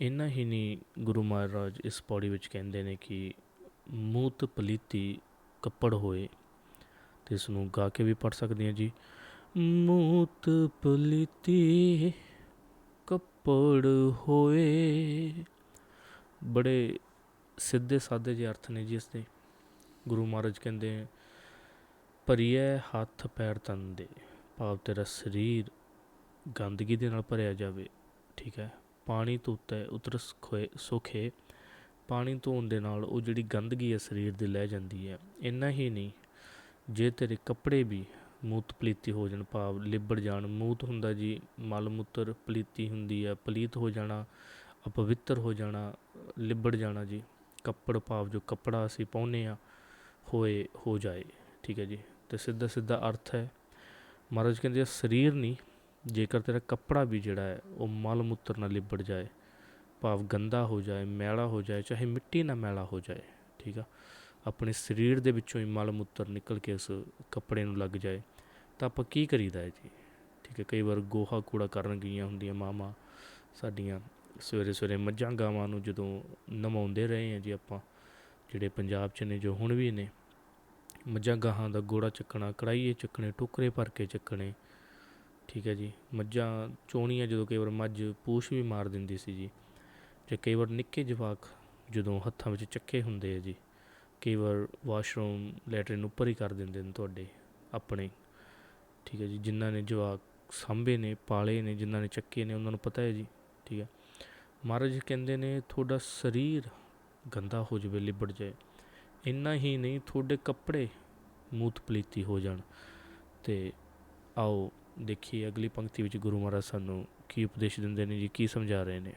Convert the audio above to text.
ਇੰਨਾ ਹੀ ਨਹੀਂ ਗੁਰੂ ਮਹਾਰਾਜ ਇਸ ਪੌੜੀ ਵਿੱਚ ਕਹਿੰਦੇ ਨੇ ਕਿ ਮੂਤ ਪਲੀਤੀ ਕੱਪੜ ਹੋਏ ਤੇ ਇਸ ਨੂੰ ਗਾ ਕੇ ਵੀ ਪੜ ਸਕਦੇ ਹਾਂ ਜੀ। ਮੂਤ ਪਲੀਤੀ ਕੱਪੜ ਹੋਏ। ਬੜੇ ਸਿੱਧੇ ਸਾਦੇ ਜਿਹੇ ਅਰਥ ਨੇ ਜੀ ਇਸ ਦੇ। ਗੁਰੂ ਮਹਾਰਾਜ ਕਹਿੰਦੇ ਭਰੀਏ ਹੱਥ ਪੈਰ ਤਨ ਦੇ, ਭਾਵ ਤੇਰਾ ਸਰੀਰ ਗੰਦਗੀ ਦੇ ਨਾਲ ਭਰਿਆ ਜਾਵੇ, ਠੀਕ ਹੈ? ਪਾਣੀ ਧੋਤਾ ਉਤਰ ਸੁਖੇ ਸੁਖੇ ਪਾਣੀ ਧੋਣ ਦੇ ਨਾਲ ਉਹ ਜਿਹੜੀ ਗੰਦਗੀ ਹੈ ਸਰੀਰ ਦੀ ਲੈ ਜਾਂਦੀ ਹੈ। ਇੰਨਾ ਹੀ ਨਹੀਂ, ਜੇ ਤੇਰੇ ਕੱਪੜੇ ਵੀ ਮੂਤ ਪਲੀਤੀ ਹੋ ਜਾਣ, ਭਾਵ ਲਿਬੜ ਜਾਣ, ਮੂਤ ਹੁੰਦਾ ਜੀ, ਮਲ ਮੂਤਰ ਪਲੀਤੀ ਹੁੰਦੀ ਹੈ, ਪਲੀਤ ਹੋ ਜਾਣਾ, ਅਪਵਿੱਤਰ ਹੋ ਜਾਣਾ, ਲਿਬੜ ਜਾਣਾ ਜੀ, ਕੱਪੜ ਭਾਵ ਜੋ ਕੱਪੜਾ ਅਸੀਂ ਪਾਉਨੇ ਆ ਹੋਏ, ਹੋ ਜਾਏ, ਠੀਕ ਹੈ ਜੀ। ਤੇ ਸਿੱਧਾ ਸਿੱਧਾ ਅਰਥ ਹੈ, ਮਹਾਰਾਜ ਕਹਿੰਦੇ ਆ, ਸਰੀਰ ਨਹੀਂ ਜੇਕਰ ਤੇਰਾ ਕੱਪੜਾ ਵੀ ਜਿਹੜਾ ਹੈ, ਉਹ ਮਲ ਮੂਤਰ ਨਾਲ ਲਿਬੜ ਜਾਏ, ਭਾਵ ਗੰਦਾ ਹੋ ਜਾਏ, ਮੈਲਾ ਹੋ ਜਾਏ, ਚਾਹੇ ਮਿੱਟੀ ਨਾਲ ਮੈਲਾ ਹੋ ਜਾਏ, ਠੀਕ ਆ, ਆਪਣੇ ਸਰੀਰ ਦੇ ਵਿੱਚੋਂ ਹੀ ਮਲ ਮੂਤਰ ਨਿਕਲ ਕੇ ਉਸ ਕੱਪੜੇ ਨੂੰ ਲੱਗ ਜਾਏ, ਤਾਂ ਆਪਾਂ ਕੀ ਕਰੀਦਾ ਹੈ ਜੀ? ਠੀਕ ਹੈ, ਕਈ ਵਾਰ ਗੋਹਾ ਕੂੜਾ ਕਰਨ ਗਈਆਂ ਹੁੰਦੀਆਂ ਮਾਵਾਂ, ਸਾਡੀਆਂ ਸਵੇਰੇ ਸਵੇਰੇ ਮੱਝਾਂ ਗਾਵਾਂ ਨੂੰ ਜਦੋਂ ਨਮਾਉਂਦੇ ਰਹੇ ਆ ਜੀ ਆਪਾਂ, ਜਿਹੜੇ ਪੰਜਾਬ 'ਚ ਨੇ, ਜੋ ਹੁਣ ਵੀ ਨੇ ਮੱਝਾਂ ਗਾਹਾਂ ਦਾ ਗੋੜਾ ਚੱਕਣਾ ਕੜਾਈਏ ਚੱਕਣੇ, ਟੋਕਰੇ ਭਰ ਕੇ ਚੱਕਣੇ ਠੀਕ ਹੈ ਜੀ। ਮੱਝਾਂ, ਚੋਣੀਆਂ ਜਦੋਂ ਕਈ ਵਾਰ ਮੱਝ ਪੂਛ ਵੀ ਮਾਰ ਦਿੰਦੀ ਸੀ ਜੀ। ਅਤੇ ਕਈ ਵਾਰ ਨਿੱਕੇ ਜਵਾਕ ਜਦੋਂ ਹੱਥਾਂ ਵਿੱਚ ਚੱਕੇ ਹੁੰਦੇ ਆ ਜੀ, ਕਈ ਵਾਰ ਵਾਸ਼ਰੂਮ ਲੈਟਰਨ ਉੱਪਰ ਹੀ ਕਰ ਦਿੰਦੇ ਨੇ ਤੁਹਾਡੇ, ਆਪਣੇ। ਠੀਕ ਹੈ ਜੀ, ਜਿਨ੍ਹਾਂ ਨੇ ਜਵਾਕ ਸਾਂਭੇ ਨੇ, ਪਾਲੇ ਨੇ, ਜਿਨ੍ਹਾਂ ਨੇ ਚੱਕੇ ਨੇ, ਉਹਨਾਂ ਨੂੰ ਪਤਾ ਹੈ ਜੀ। ਠੀਕ ਹੈ। ਮਹਾਰਾਜ ਕਹਿੰਦੇ ਨੇ, ਤੁਹਾਡਾ ਸਰੀਰ ਗੰਦਾ ਹੋ ਜਾਵੇ, ਲਿਬੜ ਜਾਏ। ਇੰਨਾ ਹੀ ਨਹੀਂ, ਤੁਹਾਡੇ ਕੱਪੜੇ ਮੂਤ ਪਲੀਤੀ ਹੋ ਜਾਣ। ਤੇ ਆਓ ਦੇਖੀਏ ਅਗਲੀ ਪੰਕਤੀ ਵਿੱਚ ਗੁਰੂ ਮਹਾਰਾਜ ਸਾਨੂੰ ਕੀ ਉਪਦੇਸ਼ ਦਿੰਦੇ ਨੇ ਜੀ, ਕੀ ਸਮਝਾ ਰਹੇ ਨੇ?